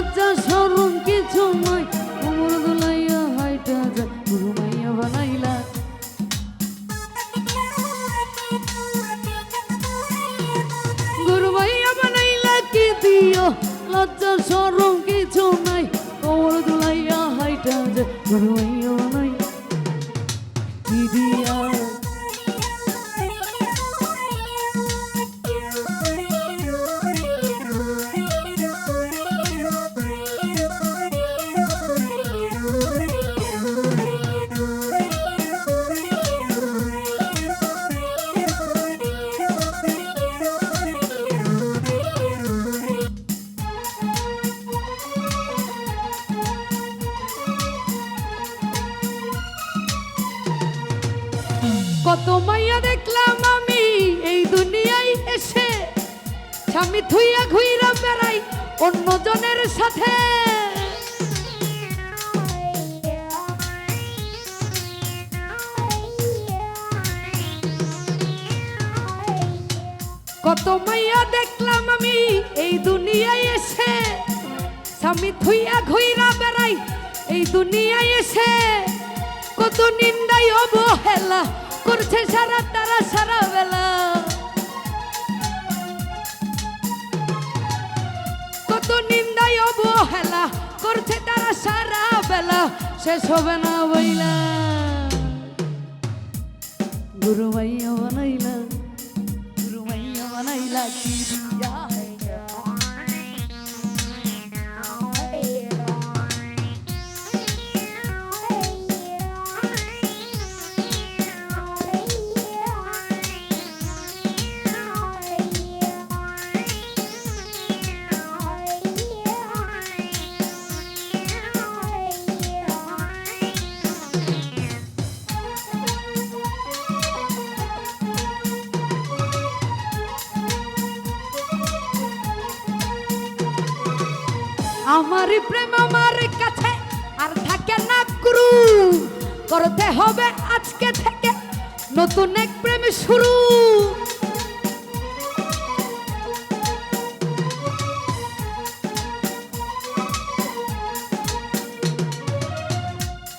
লজ্জা সরম কিছু নাই কোমর দুলাইয়া হাইটা যায় গুরু বানাইলা। গুরু বানাইলা কি দিও? লজ্জা সরম কিছু নাই কোমর দুলাইয়া হাইটা যায় গুরু কত মাইয়া দেখলাম আমি, এই দুনিয়ায় এসে স্বামী থুইয়া ঘুইরা বেড়াই অন্য জনের সাথে। কত মাইয়া দেখলাম আমি, এই দুনিয়ায় এসে স্বামী থুইয়া ঘুইরা বেড়াই, এই দুনিয়ায় এসে কত নিন্দাই অবহেলা করছে সারা তারা সারা বেলা। কত নিন্দাই অবহেলা করছে তারা সারা বেলা। শেষ হবে না বইলা। গুরু মাইয়া বানাইলা, গুরু মাইয়া বানাইলা, কি দিয়া আমার প্রেম আমার কাছে, আর থাকে না গুরু। করতে হবে আজকে থেকে নতুন এক প্রেম শুরু।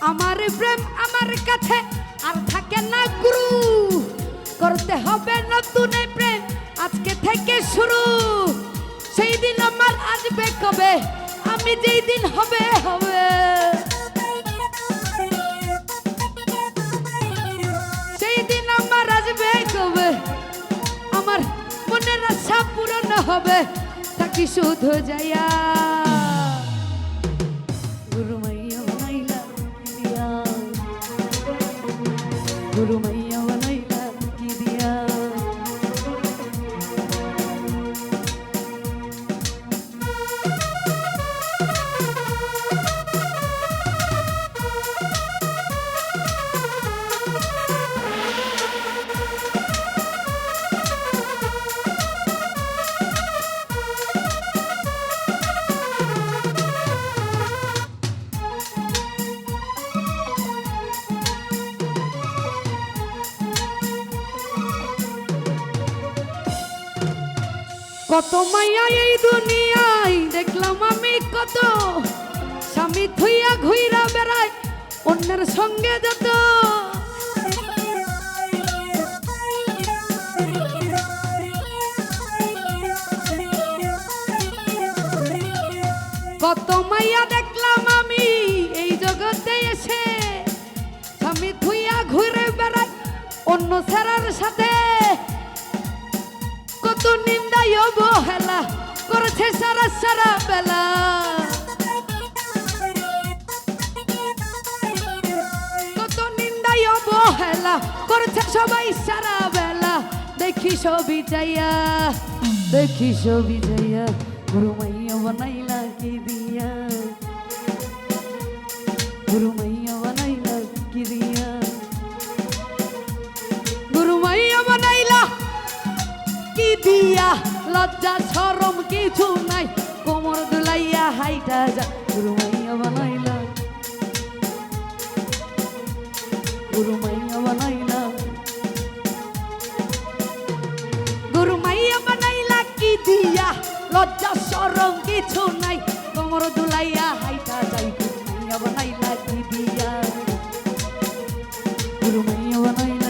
আমার প্রেম আমার কাছে, আর থাকে না গুরু। করতে হবে নতুন প্রেম আজকে থেকে শুরু। সেই দিন আমার আসবে কবে? আমি যেই দিন হবে হবে। সেই দিন আমার আসবে কবে? আমার মনের আশা পূরণ হবে তাকি শুধু যাইয়া? গুরু মাইয়া বানাইলা কত মাইয়া এই দুনিয়ায়, দেখলাম আমি কত। স্বামী থুইয়া ঘুইরা বেড়ায়, অন্যের সঙ্গে যত। কত মাইয়া দেখলাম আমি এই জগতে এসে। স্বামী থুইয়া ঘুরে বেড়ায়, অন্য সেরার সাথে। অবহেলা করেছে সারা সারা বেলা। কত নিন্দাই অবহেলা করেছে সবাই সারা বেলা। দেখি ছবি চাইয়া, দেখি ছবি চাইয়া গুরু বানাইলা কি দিয়া। গুরু মাইয়া বানাইলা কি দিয়া। কি দিয়া। লজ্জা সরম কিছু নাই। কোমর দুলাইয়া হাইটা যা গুরুমাইয়া বানাইলা। গুরুমাইয়া বানাইলা। গুরুমাইয়া বানাইলা কি দিয়া? লজ্জা সরম কিছু নাই। কোমর দুলাইয়া হাইটা যাই গুরুমাইয়া বানাইলা কি দিয়া? গুরুমাইয়া বানাইলা।